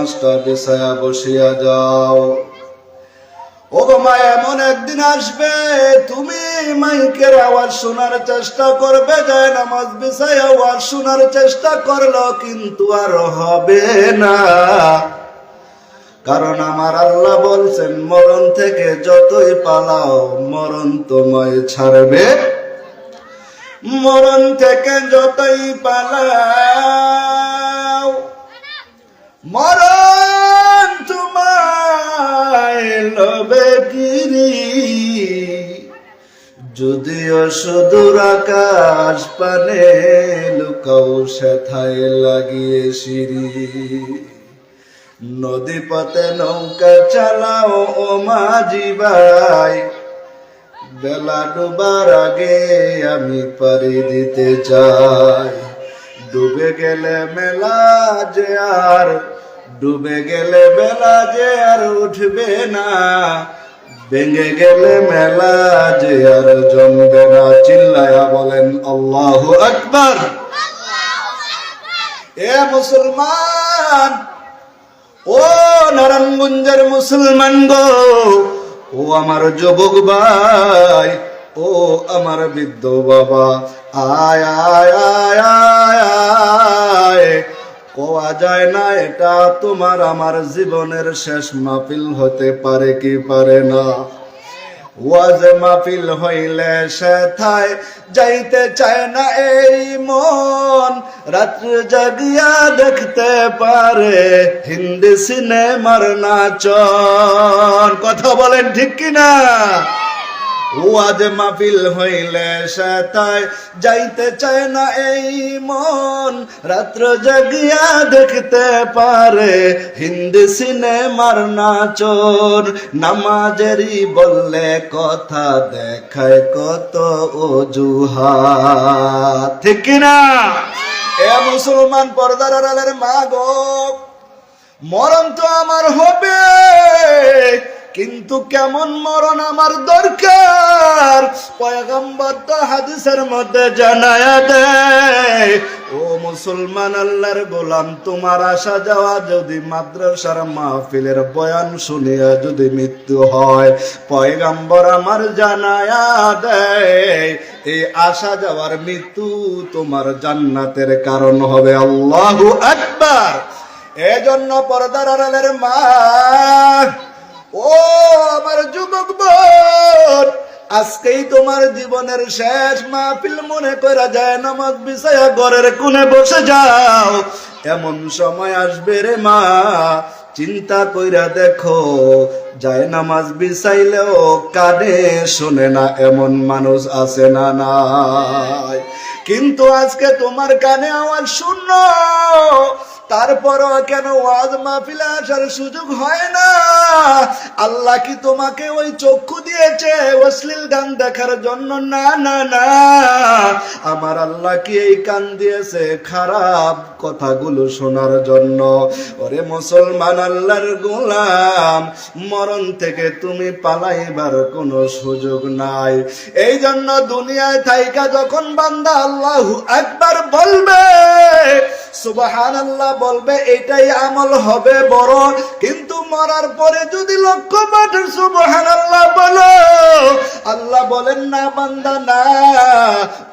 নামাজটা বিছায়া বসিয়া যাও। ও মা এমন একদিন আসবে, তুমি মাইকের আওয়াজ শোনার চেষ্টা করবে, যায় নামাজ বিছাই আওয়াজ শোনার চেষ্টা করল কিন্তু আর হবে না। কারণ আমার আল্লাহ বলছেন, মরণ থেকে যতই পালাও, মরণ তোমায় ছাড়বে। মরণ থেকে যতই পালাও মরণ তোমায় লবে গিরি। যদিও সুদূর আকাশ পানে লুকাও সেথায় লাগিয়ে সিঁড়ি। নদী পথে নৌকা চালাও ও মাঝি ভাই। বেলা ডুবার আগে আমি পারি দিতে চাই। ডুবে গেলে মেলা যে আর ডুবে গেলে বেলা যে আর উঠবে না, ভেঙে গেলে মেলা যে আর জমবে না। চিল্লায়া বলেন, আল্লাহ আকবার। এ মুসলমান, ও নারায়ণগঞ্জের মুসলমান গো, ও আমার যুবক ভাই, ও আমার বৃদ্ধ বাবা। আয় আয় আয় আয় আয় কোয়া যায় না, এটা তোমার আমার জীবনের শেষ মাহফিল হতে পারে কি পারে না। ওয়াজ মাহফিল হইলে সেথায় যাইতে চায় না এই মন, রাত্রে জাগিয়া দেখতে পারে হিন্দি সিনেমার নাচন। কথা বলেন ঠিক কিনা? ওয়াজ মাহফিল হইলে সেথায় যাইতে চায় না এই মন। রাত্র জাগিয়া দেখতে পারে হিন্দি সিনেমার নাচন নামাজেরই বললে কথা দেখায় কত অজুহা ঠিক না? এ মুসলমান পর্দার মা গো, মরণ তো আমার হবে। কিন্তু কেমন মরণ আমার দরকার? পয়গম্বর তো হাদিসের মধ্যে জানায়া দেয়, ও মুসলমান আল্লাহর গোলাম, তোমার আসা যাওয়া যদি মাদ্রাসার মাহফিলের বয়ান শুনিয়া যদি মৃত্যু হয়। পয়গম্বর আমার জানায়া দেয়, এই আসা যাওয়ার মৃত্যু তোমার জান্নাতের কারণ হবে আল্লাহু আকবার। এজন্য পর্দার আড়ালের মা ও আমার যুবক বোন, আজকেই তোমার জীবনের শেষ মাহফিল মনে করা যায়, নামাজ বিষয়া ঘরের কোণে বসে যাও। এমন সময় আসবে রে মা, চিন্তা কইরা দেখো, যায় নামাজ বিছাইলেও কানে শোনে না, এমন মানুষ আছে না নাই। কিন্তু আজকে তোমার কানে আওয়াজ শূন্য তারপরও কেন ওয়াজ মাহফিলে আসার সুযোগ হয় না? আল্লাহ কি তোমাকে ওই চক্ষু দিয়েছে অশ্লীল গান দেখার জন্য? না না না। আমার আল্লাহ কি এই কান দিয়েছে খারাপ কথাগুলো শোনার জন্য? ওরে মুসলমান আল্লাহর গোলাম, মরণ থেকে তুমি পালাইবার কোনো সুযোগ নাই। এই জন্য দুনিয়ায় থাইকা যখন বান্দা আল্লাহ একবার বলবে সুবাহান বলবে, এটাই আমল হবে বড়। কিন্তু মরার পরে যদি লক্ষ মাঠের সুবাহান আল্লাহ বলো, আল্লাহ বলেন, না বান্দা, না।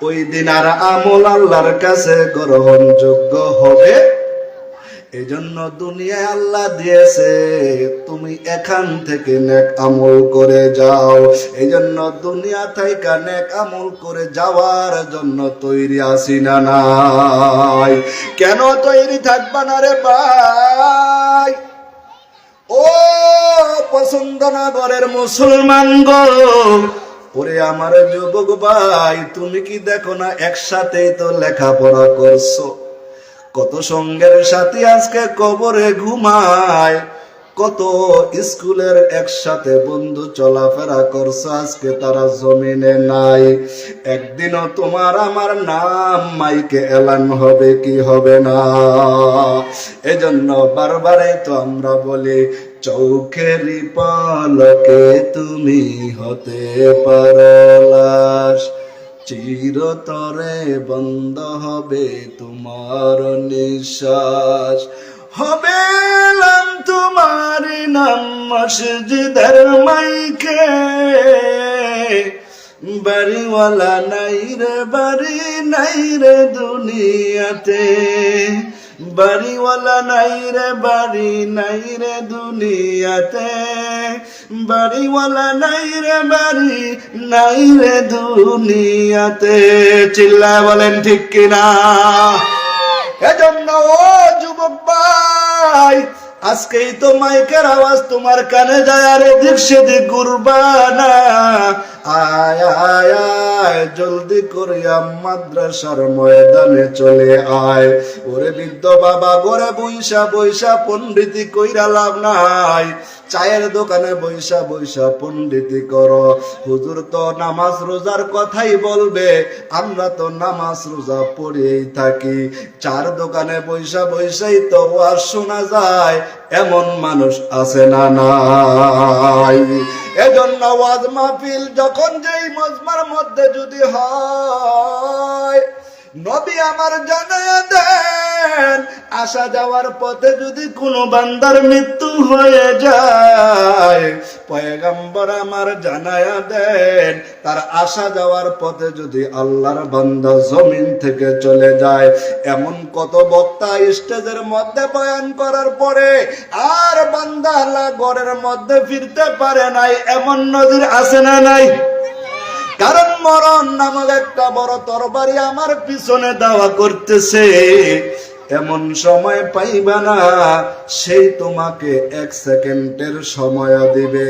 ওই দিন আর আমল আল্লাহর কাছে গ্রহণযোগ্য হবে এজন্য দুনিয়ায় আল্লাহ দিয়েছে, তুমি এখান থেকে নেক আমল করে যাও। এই জন্য দুনিয়া থেকে নেক আমল করে যাওয়ার জন্য তৈরি আসি না নাই। কেন তৈরি থাকবা না রে ভাই? ও পছন্দ নগরের মুসলমান গো। ওরে আমার যুবক ভাই, তুমি কি দেখো না একসাথেই তো লেখাপড়া করছ? কত সঙ্গের সাথী আজকে কবরে ঘুমায়? কত স্কুলের একসাথে বন্ধু চলাফেরা করছ আজকে তারা জমিনে নাই। একদিনও তোমার আমার নাম মাইকে এলান হবে কি হবে না? এজন্য বারবারে তো আমরা বলি, চৌখেরি পালকে তুমি হতে পারো লাশ। চিরতরে বন্ধ হবে তোমার নিঃশ্বাস। হবে তোমার নাম মসজিদের মাইকে। বাড়িওয়ালা নাই রে, বাড়ি নাই রে দুনিয়াতে। বাড়িওয়ালা নাই রে, বাড়ি নাই রে দুনিয়াতে। বাড়িওয়ালা নাই রে, বাড়ি নাই রে দুনিয়াতে। চিল্লা বলেন ঠিক কিনা? এজন্য ও যুবক ভাই, আজকেই তো মাইকের আওয়াজ তোমার কানে যায়, আরে দিক সেদিক ঘুরবানা আয় আয় আয়, জলদি করিয়া মাদ্রাসার ময়দানে চলে আয়। ওরে বৃদ্ধ বাবা গোরে বৈশা বৈশা, পণ্ডিতি কইরা লাভ নাই। চায়ের দোকানে বৈশা বৈশা, পণ্ডিতি করো। হুজুর তো নামাজ রোজার কথাই বলবে, আমরা তো নামাজ রোজা পড়েই থাকি। চার দোকানে বৈশা, বৈশাই তো আর শোনা যায়, এমন মানুষ আছে না নাই। এজন্য ওয়াজ মাহফিল যখন যেই মজমার মধ্যে যদি হয় নবী আমার জানায়া দেন আসা যাওয়ার পথে যদি কোনো বান্দার মৃত্যু হয়ে যায়, পয়গম্বর আমার জানায়া দেন, তার আসা যাওয়ার পথে যদি আল্লাহর বান্দা জমিন থেকে চলে যায়, এমন কত বক্তা স্টেজের মধ্যে বয়ান করার পরে আর বান্দা আল্লাহ ঘরের মধ্যে ফিরতে পারে নাই, এমন নদীর আছে না নাই? কারণ মরণ নামক একটা বড় তরবারি আমার পিছনে দাওয়া করতেছে। এমন সময় পাইবা না সেই তোমাকে এক সেকেন্ডের সময় দিবে।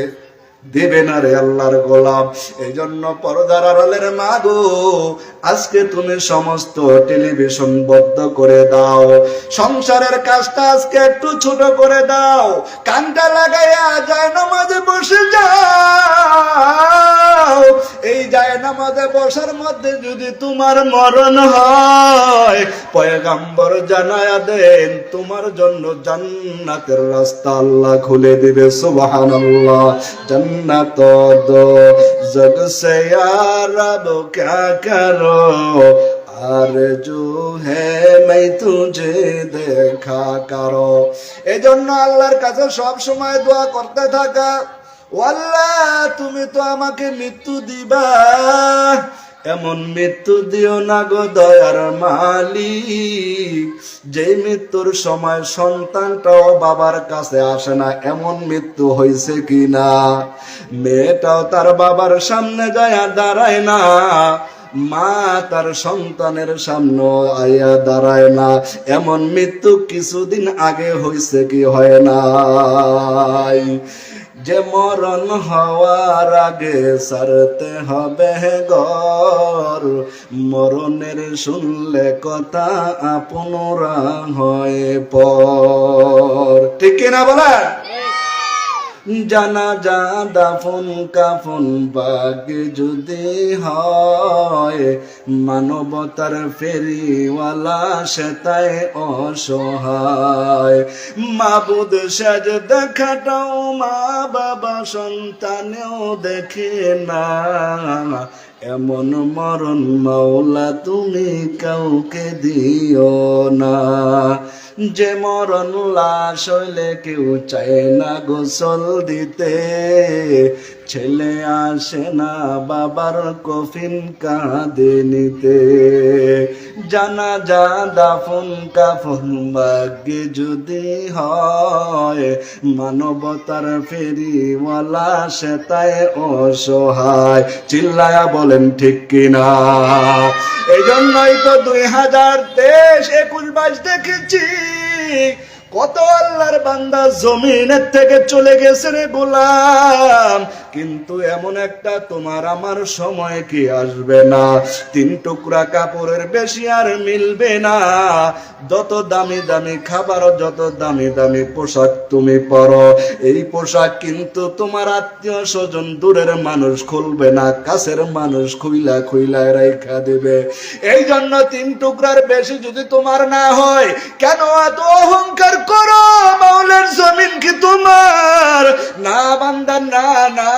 দেবে না রে আল্লাহর গোলাপ এই জন্য পর্দার মা গো, আজকে তুমি সমস্ত টেলিভিশন বদ্ধ করে দাও। সংসারের কাজটা আজকে একটু ছোট করে দাও। কানটা লাগাইয়া যায় নামাজে বসে যাও। এই যায় নামাজে বসার মধ্যে যদি তোমার মরণ হয়, পয়গাম্বর জানায়া দেন, তোমার জন্য জান্নাতের রাস্তা আল্লাহ খুলে দিবে, সুবহানাল্লাহ। जन्नत दो जग से यार अब क्या करो आरजू है मैं तुझे দেখা করো এই জন্য আল্লাহর কাছে সব সময় দোয়া করতে থাকা ও আল্লাহ তুমি তো আমাকে মৃত্যু দিবা এমন মৃত্যু দিও না গো দয়ার মালিক। যে মৃত্যুর সময় সন্তানটাও বাবার কাছে আসে না, এমন মৃত্যু হয়েছে কি না মেয়েটাও তার বাবার সামনে যায় দাঁড়ায় না, মা তার সন্তানের সামনে আইয়া দাঁড়ায় না। এমন মৃত্যু কিছুদিন আগে হয়েছে কি হয় নাই? যে মরণ হওয়ার আগে সারতে হবে গর। মরণের শুনলে কথা আপনরা হয় পর ঠিক কিনা বলেন? জানা যা দাফন কাফন বাগে যদি হয়, মানবতার ফেরিওয়ালা সেতায় অসহায়। মাবুদ সাজ দেখাটাও মা বাবা সন্তানেও দেখে না এমন মরণ মাওলা তুমি কাউকে দিও না। যে মরণ লাশ হইলে কেউ চায় না গোসল দিতে। ছেলে আসে না, বাবার কফিন কাঁদে নিতে। জানা যা দাফন কাফন ভাগ্যে যদি হয়, মানবতার ফেরিওয়ালা সে তাই অসহায়। চিল্লায়া বলেন, ঠিক কিনা? এই জন্যই তো দুই হাজার তেইশ একুশ বাইশ দেখেছি। কত আল্লাহর বান্দা জমিনের থেকে চলে গেছে রে গোলাম। কিন্তু এমন একটা তোমার আমার সময় কি আসবে না? তিন টুকরা কাপড়ের বেশি আর মিলবে না। যত দামি দামি খাবার, যত দামি দামি পোশাক তুমি পরো, এই পোশাক কিন্তু তোমার আত্মীয় স্বজন দূরের মানুষ খুলবে না, কাছের মানুষ খুইলা খুইলা রেখা দেবে। এই জন্য তিন টুকরার বেশি যদি তোমার না হয়, কেন এত অহংকার করো, মাওলার জমিন কি তোমার? না বান্দা, না না।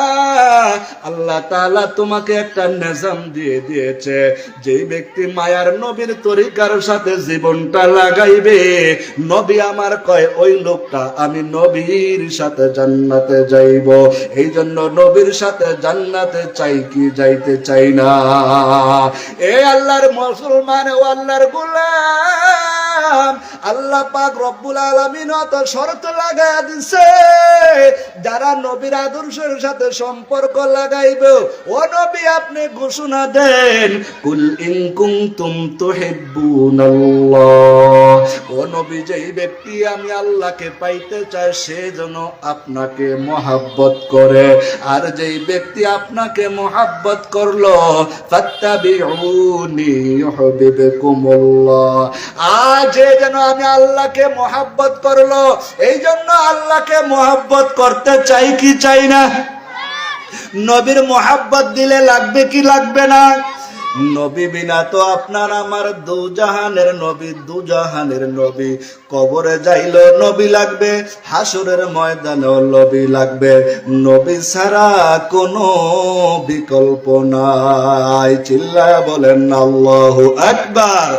আল্লাহ তাআলা তোমাকে একটা নিজাম দিয়ে দিয়েছে। যেই ব্যক্তি মায়ার নবীর তরিকার সাথে জীবনটা লাগাইবে, নবী আমার কয়, ওই লোকটা আমি নবীর সাথে জান্নাতে যাইব। এই জন্য নবীর সাথে জান্নাতে চাই কি যাইতে চাই না। এ আল্লাহর মুসলমান ও আল্লাহর গোলাম। আল্লাহ পাক রব্বুল আলামিন অত শর্ত লাগায় দিছে, যারা নবীর আদর্শের সাথে সম্পর্ক লাগাইবে, ও নবী আপনি ঘোষণা দেন, কুল ইন কুনতুম তুহিব্বুনাল্লাহ। ও নবী, যেই ব্যক্তি আমি আল্লাহকে পাইতে চাই, সে যেন আপনাকে মহাব্বত করে। আর যেই ব্যক্তি আপনাকে মহাব্বত করল, ফাত্তাবিউনি ইউহিব্বুকুমুল্লাহ। আজ যে যেন আমি আল্লাহকে মহাব্বত করল এই জন্য আল্লাহকে মহাব্বত করতে চাই কি চাই না? নবীর মহাব্বত দিলে লাগবে কি লাগবে না? নবী বিনা তো আপনার আমার দু জাহানের নবী দু জাহানের নবী। কবরে যাইল নবী লাগবে, হাসুরের ময়দানেও নবী লাগবে। নবী ছাড়া কোনো বিকল্প নাই। চিল্লায় বলেন, আল্লাহ একবার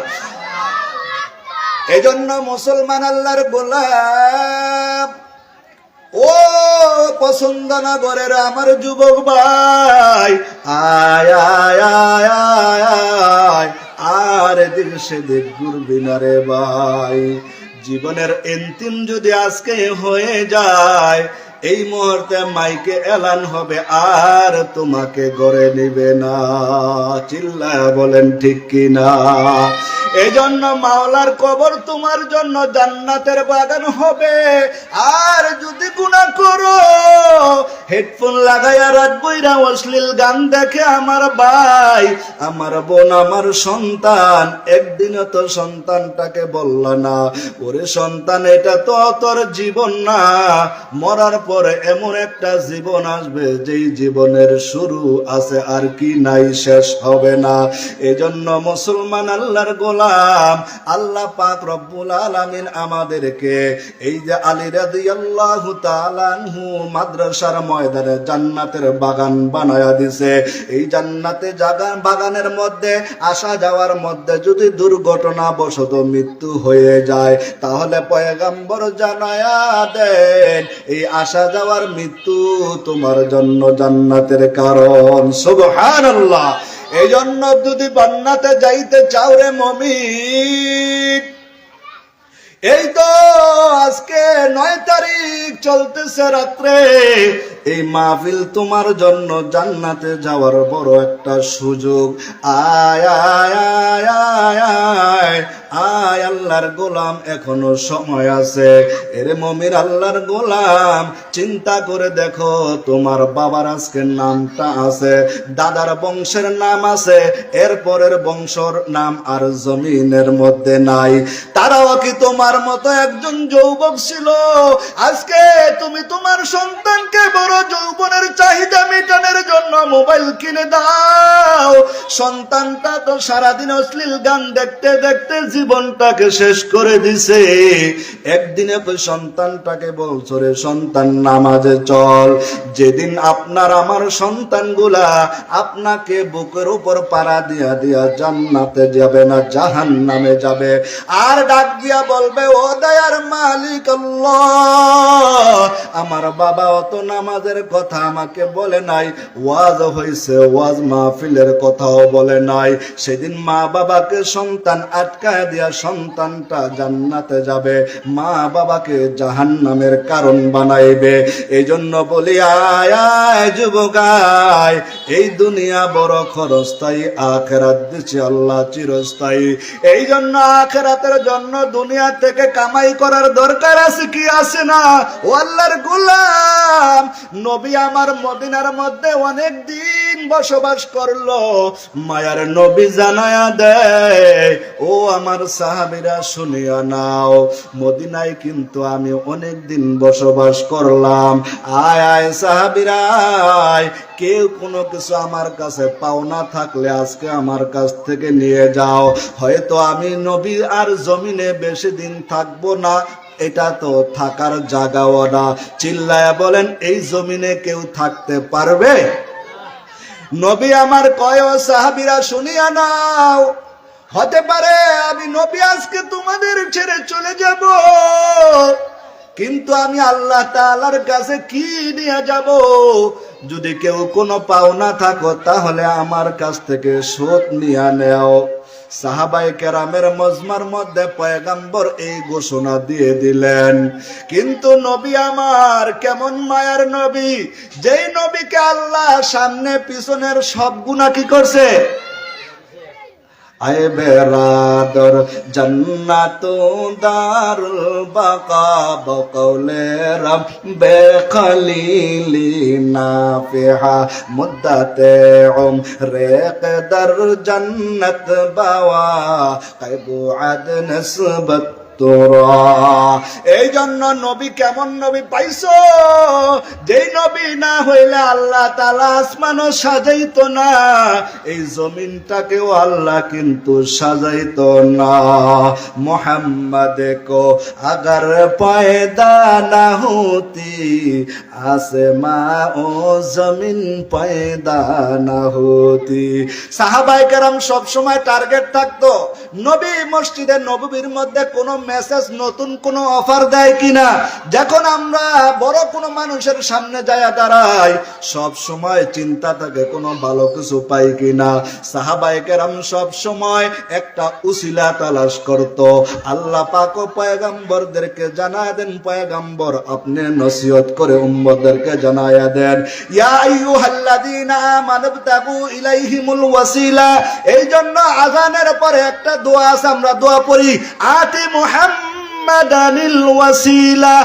এজন্য মুসলমান আল্লাহর গোলাপ ও পছন্দ না করে আমার যুবক ভাই। আয় আয় আয় আয় আয়, আর এদিক সেদিক ঘুরবি ভাই। জীবনের এন্তিম যদি আজকে হয়ে যায় এই মুহূর্তে মাইকে এলান হবে, আর তোমাকে গড়ে নিবে না। চিল্লায় বলেন, ঠিক কিনা? এই জন্য মাওলার কবর তোমার জন্য জান্নাতের বাগান হবে। আর যদি গুণা করো, হেডফোন লাগাইয়া রাত বইরা অশ্লীল গান দেখে আমার ভাই, আমার বোন, আমার সন্তান একদিনও তো সন্তানটাকে বলল না, ওরে সন্তান, এটা তো তোর জীবন না। মরার পরে এমন একটা জীবন আসবে, যেই জীবনের শুরু আছে আর কি নাই শেষ হবে না। এজন্য মুসলমান আল্লাহর গোলাম, আল্লাহ পাক রব্বুল আলামিন আমাদেরকে এই যে আলী রাদিয়াল্লাহু মাদ্রাসার ময়দানে জান্নাতের বাগান বানায়া দিছে। এই জান্নাতে জাগান বাগানের মধ্যে, আসা যাওয়ার মধ্যে যদি দুর্ঘটনা বশত মৃত্যু হয়ে যায়, তাহলে পয়গাম্বর জানায়া দেন, এই আসা যাওয়ার মৃত্যু তোমার জন্য জান্নাতের কারণ। সুবহানাল্লাহ। এই জন্য যদি বান্নাতে যাইতে চাও রে মমি এই তো আজকে নয় তারিখ চলতেছে রাত্রে। এই মাহফিল তোমার জন্য জান্নাতে যাওয়ার বড় একটা সুযোগ। আয় আয় আল্লাহর গোলাম এখনও সময় আছে। এরে মমির আল্লাহর গোলাম, চিন্তা করে দেখো তোমার বাবার আজকের নামটা আছে। দাদার বংশের নাম আছে এরপরের বংশর নাম আর জমিনের মধ্যে নাই। তারাও কি তোমার মতো একজন যৌবক ছিল? আজকে তুমি তোমার সন্তানকে বড় যৌবনের চাহিদা মেটানোর জন্য মোবাইল কিনে দাও। সন্তানটা তো সারাদিন অশ্লীল গান দেখতে দেখতে জীবনটাকে শেষ করে দিছে। একদিনে সন্তানটাকে বলছো রে সন্তান, নামাজে চল। যেদিন আপনার আমার সন্তানগুলা আপনাকে বুকের উপর পাড়া দিয়া দিয়া জান্নাতে যাবে না জাহান নামে যাবে। আর ডাক দিয়া বলবে, ও দয়ার মালিক আল্লাহ, আমার বাবা অত নামাজের কথা আমাকে বলে নাই। ওয়াজ হয়েছে ওয়াজ মাহফিলের কথাও বলে নাই। সেদিন মা বাবাকে সন্তান আটকায় দিয়া সন্তানটা জান্নাতে যাবে। মা বাবাকে জাহান নামের কারণ বানাইবে। এই জন্য বলি, আয় আয় যুবকায় এই দুনিয়া বড় খরস্থায়ী আখেরাত দিচ্ছে আল্লাহ চিরস্থায়ী। এই জন্য আখেরাতের জন্য দুনিয়া থেকে কামাই করার দরকার আছে কি আছে না? ও আল্লাহর গোলাম নবী আমার মদিনার মধ্যে অনেক দিন বসবাস করল। মায়ার নবী জানায়া দেয়, ও আমার সাহাবিরা, শুনিয়া নাও, মদিনায় কিন্তু আমি অনেক দিন বসবাস করলাম। আয় আয় সাহাবিরা, আয়। কেউ কোনো কিছু আমার কাছে পাওনা থাকলে আজকে আমার কাছ থেকে নিয়ে যাও। হয়তো আমি নবী আর জমিনে বেশি দিন থাকব না এটা তো থাকার জায়গাও না। চিল্লায়া বলেন, এই জমিনে কেউ থাকতে পারবে? নবী আমার কয় সাহাবিরা, শুনিয়া নাও। হতে পারে আমি নবী, আজকে তোমাদের ছেড়ে চলে যাব। কিন্তু আমি আল্লাহ তাআলার কাছে কি নিয়ে যাব? যদি কেউ কোনো পাওনা থাকো, তাহলে আমার কাছ থেকে শোধ নিয়ে নেও। সাহাবাই কেরামের মজমার মধ্যে পয়গাম্বর এই ঘোষণা দিয়ে দিলেন, কিন্তু নবী আমার কেমন মায়ার নবী? যেই নবীকে আল্লাহ সামনে পিছনের সব গুণা কি করছে? আয় বেড়াদর জন্নাত দারুল বাকা বকৌলে রব বেখলিলি নাফিহা মুদ্দাতে উম রেকদর জন্নত বাওয়া কেবু আদ নসবত এই জন্য নবী কেমন নবী পাইছো? যেই নবী না হইলে আল্লাহ তালা আসমানও সাজাইতো না, এই জমিনটাকেও আল্লাহ কিন্তু সাজাইতো না। মোহাম্মদ কো আগার পয়দা না হতি আসমা ও জমিন পয়দা না হতি সাহাবাই কারাম সবসময় টার্গেট থাকতো নবী মসজিদে নবীর মধ্যে কোনো মেসেজ নতুন কোনো অফার দেয় কিনা? যখন আমরা বড় কোনো মানুষের সামনে যায় দাঁড়াই, সব সময় চিন্তা থাকে, কোনো ভালো কিছু পাই কিনা? সাহাবাই কেরাম সব সময় একটা উসিলা তালাশ করত। আল্লাহ পাক পয়গাম্বরদেরকে জানায় দেন, পয়গাম্বর আপনি নসিহত করে উম্মতদেরকে জানায়া দেন, ইয়া আইয়ুহাল্লাযীনা আমানু ইলাইহিমুল ওয়াসিলা। এই জন্য আজানের পরে একটা দোয়া আছে, আমরা দোয়া পড়ি। আতি ওয়াসিলা।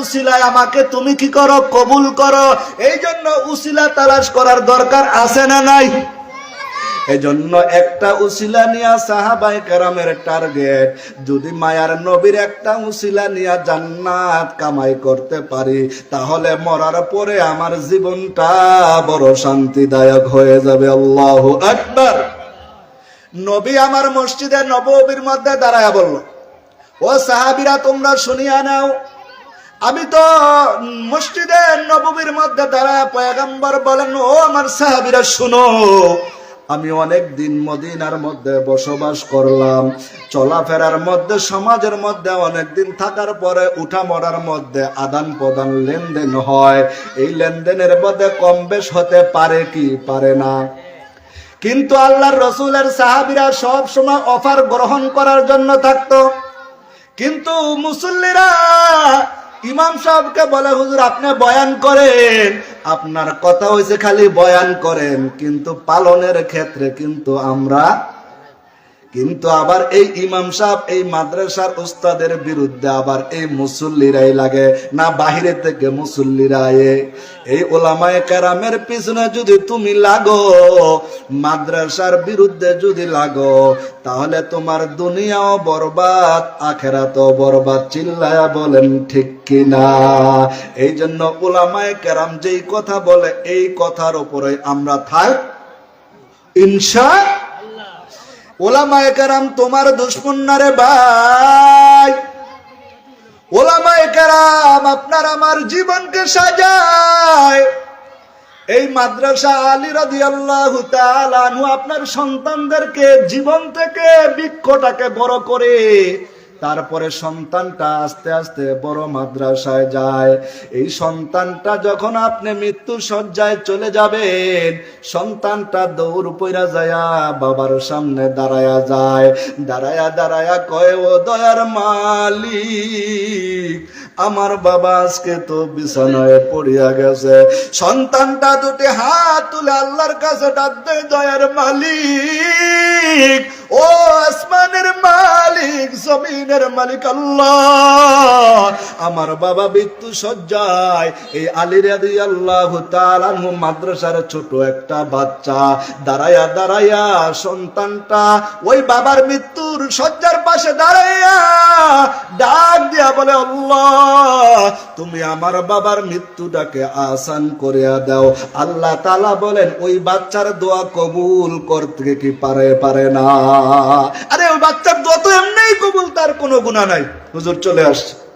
উসিলায় আমাকে তুমি কি করো? কবুল করো। এই জন্য উসিলা তালাশ করার দরকার আছে না নাই? একটা উসিলা নিয়া সাহাবাই টার্গেট, যদি মায়ার নবীর একটা উসিলা নিয়া জান্নাত কামাই করতে পারি, তাহলে মরার পরে আমার জীবনটা বড় শান্তিদায়ক হয়ে যাবে। আল্লাহ আকবার। নবী আমার মসজিদের নববীর মধ্যে দাঁড়ায় বলল, ও সাহাবিরা, তোমরা শুনিয়া নাও। আমি তো মসজিদের নববীর মধ্যে দাঁড়ায় পয়গাম্বর বলেন, ও আমার সাহাবিরা, শুনো। আমি অনেক দিন মদিনার মধ্যে বসবাস করলাম। চলাফেরার মধ্যে, সমাজের মধ্যে অনেক দিন থাকার পরে উঠা মরার মধ্যে আদান প্রদান লেনদেন হয়। এই লেনদেনের মধ্যে কম বেশ হতে পারে কি পারে না? কিন্তু আল্লাহর রসুলের সাহাবিরা সব সময় অফার গ্রহণ করার জন্য থাকত। কিন্তু মুসল্লিরা, ইমাম সাহেবকে বলে, হুজুর, আপনি বয়ান করেন। আপনার কথা হয়েছে খালি বয়ান করেন। কিন্তু পালনের ক্ষেত্রে কিন্তু আমরা কিন্তু আবার এই ইমাম সাহেব, এই মাদ্রাসার উস্তাদের বিরুদ্ধে আবার এই মুসল্লিরাই লাগে, না বাহিরে থেকে মুসল্লিরায়ে এই ওলামায়ে কেরামের পিছনে যদি তুমি লাগো, মাদ্রাসার বিরুদ্ধে যদি লাগো, তাহলে তোমার দুনিয়াও বরবাদ, আখেরাতও বরবাদ, চিল্লায়া বলেন ঠিক কিনা? এই জন্য ওলামায়ে কেরাম যেই কথা বলে, এই কথার উপরে আমরা থাক। ইনশা ওলামায়ে তোমার দুশ্মন না রে ভাই। ওলামায় কারাম আপনার আমার জীবনকে সাজায়। এই মাদ্রাসা আলী রাজি আল্লাহ আপনার সন্তানদেরকে জীবন থেকে বৃক্ষটাকে বড় করে তারপরে সন্তানটা আস্তে আস্তে বড় মাদ্রাসায় যায়। এই সন্তানটা যখন আপনি মৃত্যু সজ্জায় চলে যাবেন, সন্তানটা দৌড় পইরা যায়া বাবার সামনে দাঁড়ায়া যায়। দাঁড়ায়া দাঁড়ায়া কয়, ও দয়ার মালিক, আমার বাবা আজকে তো বিছানায় পড়িয়া গেছে। সন্তানটা দুটি হাত তুলে আল্লাহর কাছে ডাক দেয়, দয়ার মালিক জমিনের মালিক আল্লাহ। আমার বাবা মৃত্যু সজ্জায়। এই আলী রাদি আল্লাহ মাদ্রাসার ছোট একটা বাচ্চা। দাঁড়ায়া দাঁড়ায়া সন্তানটা ওই বাবার মৃত্যুর সজ্জার পাশে দাঁড়াইয়া ডাক দিয়া বলে, আল্লাহ, তুমি আমার বাবার মৃত্যুটাকে আসান করিয়া দাও। আল্লাহ তালা বলেন, ওই বাচ্চার দোয়া কবুল করতে কি পারে পারে না? আরে, ওই বাচ্চার দোয়া তো এমনিই কবুল তার কোনো গুণা নাই। হুজুর চলে আসছে।